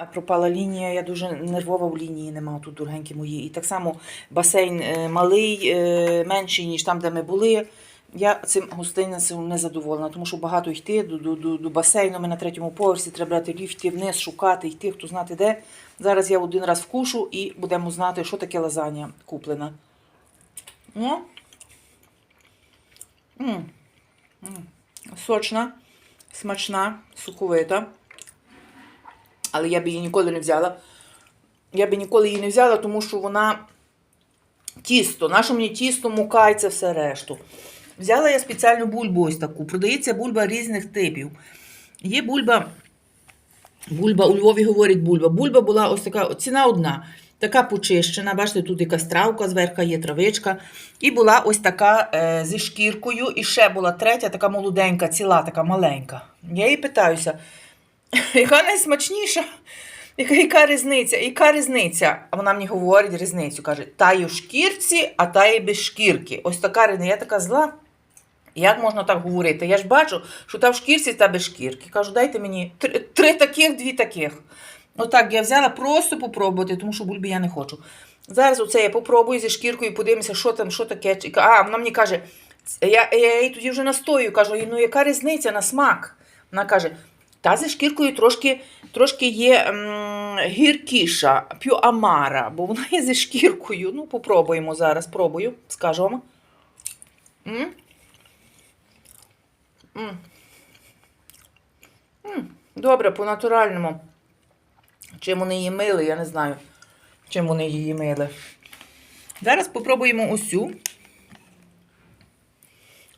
А пропала лінія, я дуже нервова в лінії нема тут дорогенькі мої. І так само басейн е, малий, е, менший, ніж там, де ми були. Я цим гостинцем не задоволена, тому що багато йти до, до, до, до басейну. Ми на третьому поверсі треба брати ліфт, йти вниз, шукати, йти, хто знати де. Зараз я один раз вкушу і будемо знати, що таке лазанья куплена. Ну, м м сочна, смачна, соковита. Але я б її ніколи не взяла. Я б ніколи її не взяла, тому що вона тісто. Наше мені тісто, мука і це все решту. Взяла я спеціальну бульбу ось таку. Продається бульба різних типів. Є бульба, бульба, у Львові говорять бульба. Бульба була ось така, ціна одна. Така почищена, бачите, тут якась травка, зверху є травичка. І була ось така е, зі шкіркою. І ще була третя, така молоденька, ціла, така маленька. Я її питаюся, яка найсмачніша? Яка, яка різниця? Яка різниця? А вона мені говорить різницю. Каже, та є в шкірці, а та є без шкірки. Ось така різниця. Я така зла. Як можна так говорити? Я ж бачу, що та в шкірці, та без шкірки. Кажу, дайте мені три, три таких, дві таких. Отак я взяла просто попробувати, тому що бульби я не хочу. Зараз оце я попробую зі шкіркою, подивимося, що там, що таке. А, вона мені каже, я, я їй тоді вже настою, кажу, ну яка різниця на смак? Вона каже, та зі шкіркою трошки, трошки є м, гіркіша, п'ю амара, бо вона є зі шкіркою. Ну, попробуємо зараз, пробую, скажу вам. М? М. М, Добре, по-натуральному. Чим вони її мили, я не знаю, чим вони її мили. Зараз попробуємо цю.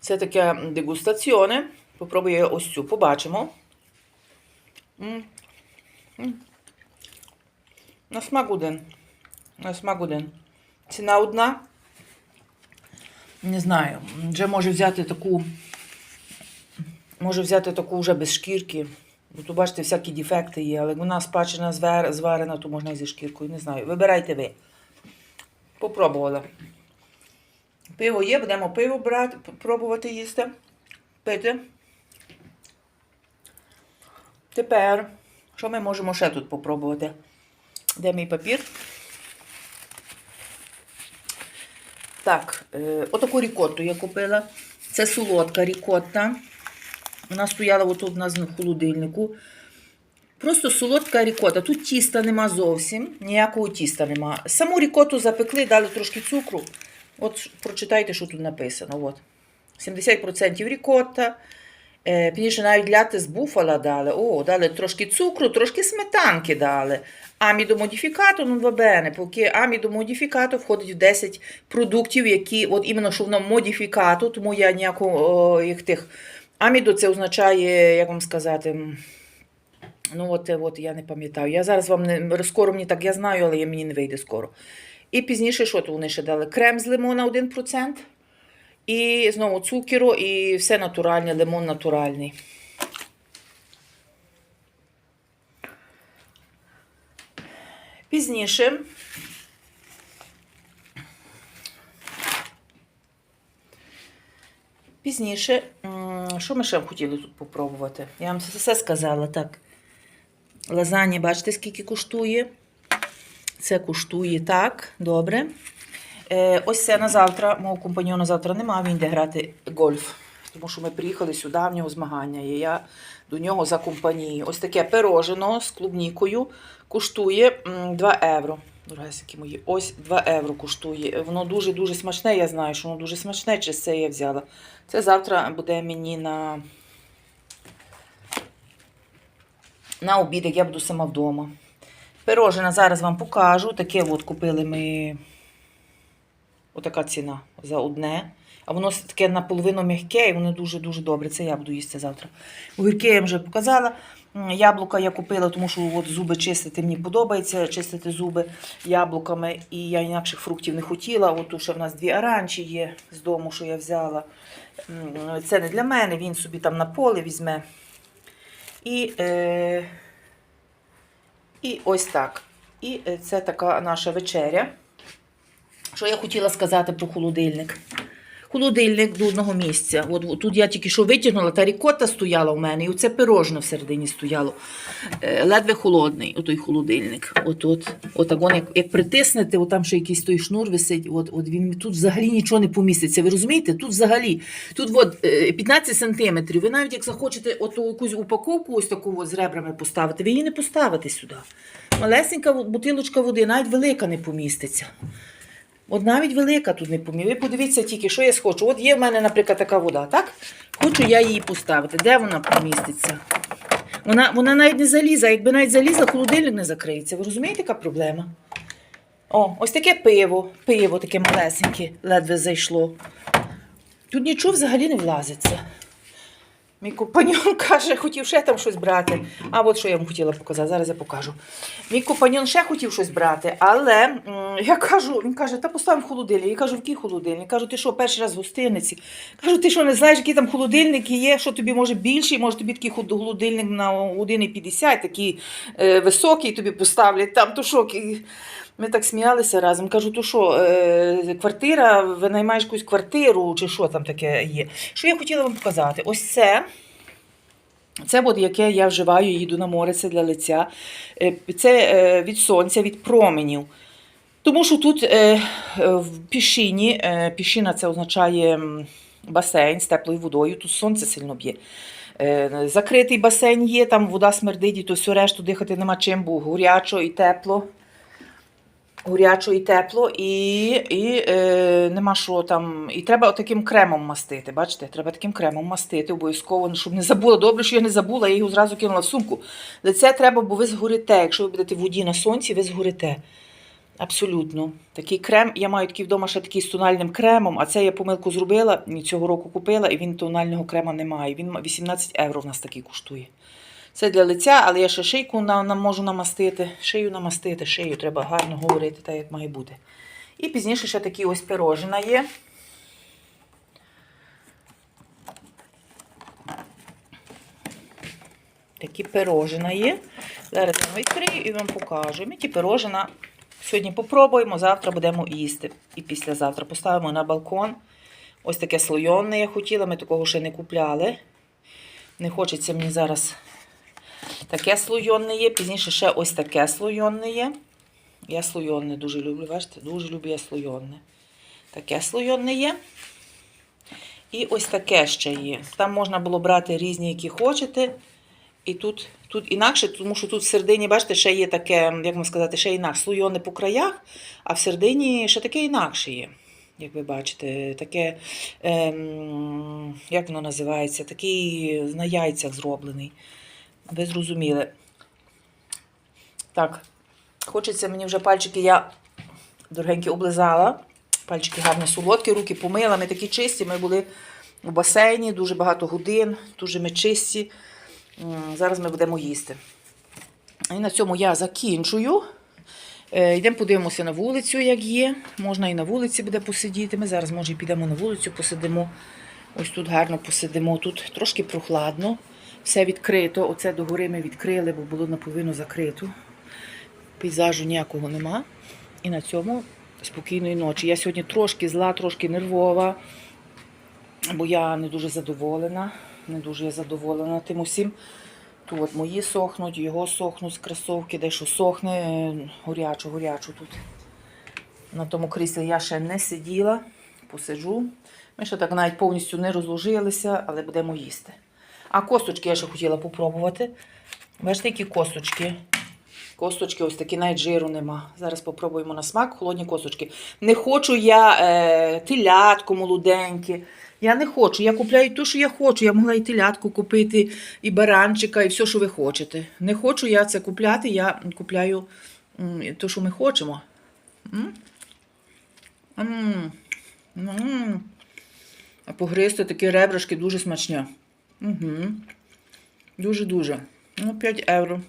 Це таке дегустаціоне. Попробую ось цю, побачимо. На смак один. На смак один. Ціна одна. Не знаю. Вже може взяти таку. Може взяти таку вже без шкірки. Бо тут, бачите, всякі дефекти є, але вона спачена, зварена, то можна і зі шкіркою. Не знаю. Вибирайте ви. Попробувала. Пиво є, будемо пиво брати, пробувати їсти, пити. Тепер, що ми можемо ще тут попробувати? Де мій папір? Так, е, отаку рікотту я купила. Це солодка рікотта. Вона стояла отут у нас в холодильнику. Просто солодка рікота. Тут тіста нема зовсім, ніякого тіста нема. Саму рікоту запекли, дали трошки цукру. От прочитайте, що тут написано. От. 70% рікота. Пізніше навіть ляти з буфала дали. О, дали трошки цукру, трошки сметанки дали. Амідомодифікатор, ну вабене, поки амідомодифікатор входить в 10 продуктів, які, от іменно що воно модифікатор, тому я ніякого їх тих. Амідо це означає, як вам сказати, ну от, от я не пам'ятаю. Я зараз вам не скоро мені так я знаю, але мені не вийде скоро. І пізніше, що то вони ще дали? Крем з лимона 1%. І знову цукеру, і все натуральне, лимон натуральний. Пізніше. Пізніше, що ми ще хотіли тут попробувати? Я вам все сказала. Так. Лазанья, бачите, скільки коштує? Це коштує так, добре. Е, ось це на завтра. Мого компаньона завтра немає, він йде грати гольф. Тому що ми приїхали сюди, в нього змагання. І я до нього за компанією. Ось таке пирожено з клубнікою коштує 2 євро. Дорогесенькі мої, ось 2 євро коштує. Воно дуже-дуже смачне, я знаю, що воно дуже смачне, через це я взяла. Це завтра буде мені на, на обід, як я буду сама вдома. Пирожена зараз вам покажу. Таке от купили ми. Отака ціна за одне. А воно таке наполовину м'яке і воно дуже-дуже добре. Це я буду їсти завтра. Огірки я вже показала. Яблука я купила, тому що от зуби чистити мені подобається, чистити зуби яблуками. І я інакших фруктів не хотіла. От тут ще в нас дві оранжі є з дому, що я взяла. Це не для мене, він собі там на поле візьме. І, е, і ось так. І е, це така наша вечеря. Що я хотіла сказати про холодильник? холодильник до місця. От, от тут я тільки що витягнула, та рікота стояла у мене, і оце пирожне всередині стояло. Е, ледве холодний, отой холодильник. От, от, от, вон, як, як притиснете, от там ще якийсь той шнур висить, от, от він тут взагалі нічого не поміститься. Ви розумієте? Тут взагалі, тут от, е, 15 сантиметрів. Ви навіть як захочете оту якусь упаковку ось таку от з ребрами поставити, ви її не поставите сюди. Малесенька бутилочка води, навіть велика не поміститься. От навіть велика тут не поміститься. Ви подивіться тільки, що я схочу. От є в мене, наприклад, така вода, так? Хочу я її поставити. Де вона поміститься? Вона, вона навіть не заліза. Якби навіть залізла, холодильник не закриється. Ви розумієте, яка проблема? О, ось таке пиво. Пиво таке малесеньке, ледве зайшло. Тут нічого взагалі не влазиться. Мій компаньон каже, хотів ще там щось брати. А от що я йому хотіла показати, зараз я покажу. Мій компаньон ще хотів щось брати, але я кажу, він каже, та поставимо в холодильник. Я кажу, в який холодильник? Кажу, ти що, перший раз в гостиниці? Кажу, ти що, не знаєш, які там холодильники є, що тобі може більший, може тобі такий холодильник на 1,50, такий е, високий тобі поставлять там, то що. Ми так сміялися разом. Кажу, то що, е, квартира, ви наймаєш якусь квартиру, чи що там таке є? Що я хотіла вам показати? Ось це. Це от яке я вживаю, їду на море, це для лиця. Е, Це е, від сонця, від променів. Тому що тут е, в пішині, пішина це означає басейн з теплою водою, тут сонце сильно б'є. Закритий басейн є, там вода смердить, і то все решту дихати нема чим, бо горячо і тепло. Горячо і тепло, і, і е, нема що там. І треба таким кремом мастити. Бачите, треба таким кремом мастити обов'язково, щоб не забула. Добре, що я не забула, я його зразу кинула в сумку. Лице треба, бо ви згорите. Якщо ви будете в воді на сонці, ви згорите. Абсолютно. Такий крем. Я маю такий вдома ще такий з тональним кремом, а це я помилку зробила, цього року купила, і він тонального крема немає. Він 18 євро в нас такий коштує. Це для лиця, але я ще шийку на, на, можу намастити. Шию намастити, шию треба гарно говорити, так як має бути. І пізніше ще такі ось пирожина є. Такі пирожина є. Зараз я відкрию і вам покажу. Ми ті пирожина сьогодні попробуємо, завтра будемо їсти. І післязавтра поставимо на балкон. Ось таке слойонне я хотіла, ми такого ще не купляли. Не хочеться мені зараз таке слойонне є, пізніше ще ось таке слойонне є. Я слойонне дуже люблю, бачите, дуже люблю я слойонне. Таке слойонне є. І ось таке ще є. Там можна було брати різні, які хочете. І тут, тут інакше, тому що тут в середині, бачите, ще є таке, як вам сказати, ще інакше. Слойоне по краях, а в середині ще таке інакше є. Як ви бачите, таке, ем, як воно називається, такий на яйцях зроблений. Ви зрозуміли. Так, хочеться мені вже пальчики, я дорогенькі облизала. Пальчики гарні солодкі, руки помила. Ми такі чисті. Ми були у басейні дуже багато годин, дуже ми чисті. Зараз ми будемо їсти. І на цьому я закінчую. Е, Йдемо подивимося на вулицю, як є. Можна і на вулиці буде посидіти. Ми зараз, може, підемо на вулицю, посидимо. Ось тут гарно посидимо. Тут трошки прохладно. Все відкрито. Оце догори ми відкрили, бо було наполовину закрито. Пейзажу ніякого нема. І на цьому спокійної ночі. Я сьогодні трошки зла, трошки нервова, бо я не дуже задоволена. Не дуже я задоволена тим усім. Тут от мої сохнуть, його сохнуть з кросовки, дещо сохне, горячо, горячо тут. На тому кріслі я ще не сиділа, посиджу. Ми ще так навіть повністю не розложилися, але будемо їсти. А косточки я ще хотіла попробувати. Бачите, які косточки. Косточки ось такі, навіть жиру нема. Зараз попробуємо на смак холодні косточки. Не хочу я е, телятку молоденьке. Я не хочу. Я купляю те, що я хочу. Я могла і телятку купити, і баранчика, і все, що ви хочете. Не хочу я це купляти, я купляю те, що ми хочемо. М? М. М. А погризти такі ребрышки дуже смачні. Угу. Дуже-дуже. Ну, 5 євро.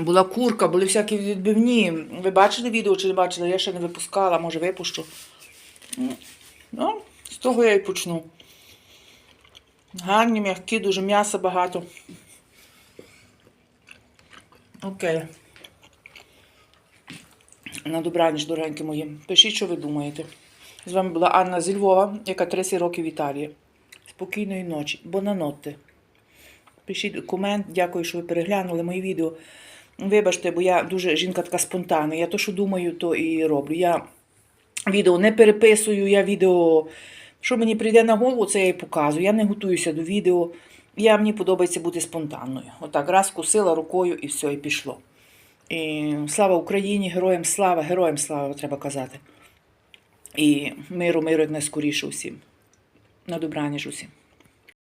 Була курка, були всякі відбивні. Ви бачили відео чи не бачили? Я ще не випускала, може випущу. Ну, з того я і почну. Гарні, м'які, дуже м'яса багато. Окей. На добраніч, дорогенькі мої. Пишіть, що ви думаєте. З вами була Анна зі Львова, яка 30 років в Італії. Спокійної ночі. Бонанотти. Пишіть комент, дякую, що ви переглянули мої відео. Вибачте, бо я дуже жінка така спонтанна. Я то, що думаю, то і роблю. Я відео не переписую, я відео. Що мені прийде на голову, це я і показую. Я не готуюся до відео. Я, мені подобається бути спонтанною. Отак, раз кусила рукою і все, і пішло. І слава Україні, героям слава, героям слава, треба казати. І миру, миру як найскоріше усім. На добраніж усім.